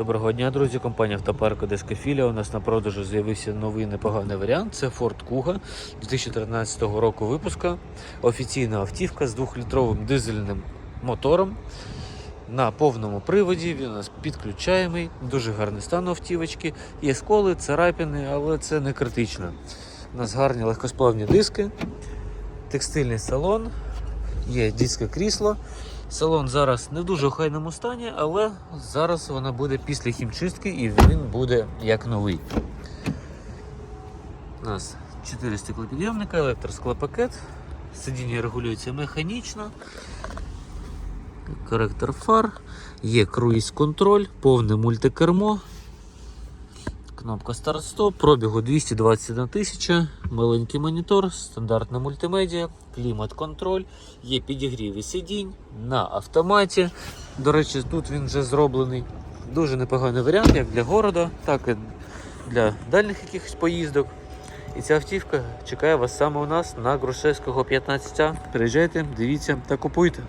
Доброго дня, друзі. Компанія Автопарк Одеська. У нас на продажу з'явився новий непоганий варіант. Це Ford Kuga 2013 року випуска. Офіційна автівка з 2-літровим дизельним мотором. На повному приводі він у нас підключаємий, дуже гарний стан автівочки. Є сколи, царапини, але це не критично. У нас гарні легкосплавні диски, текстильний салон, є диске крісло. Салон зараз не в дуже охайному стані, але зараз вона буде після хімчистки і він буде як новий. У нас 4 стеклопідйомника, електросклопакет, сидіння регулюється механічно, коректор фар, є круїз-контроль, повне мультикермо, кнопка старт-стоп, пробігу 221 тисяча, маленький монітор, стандартна мультимедіа, клімат-контроль, є підігрів і сидінь на автоматі. До речі, тут він вже зроблений. Дуже непоганий варіант, як для города, так і для дальніх якихось поїздок. І ця автівка чекає вас саме у нас на Грушевського 15. Приїжджайте, дивіться та купуйте.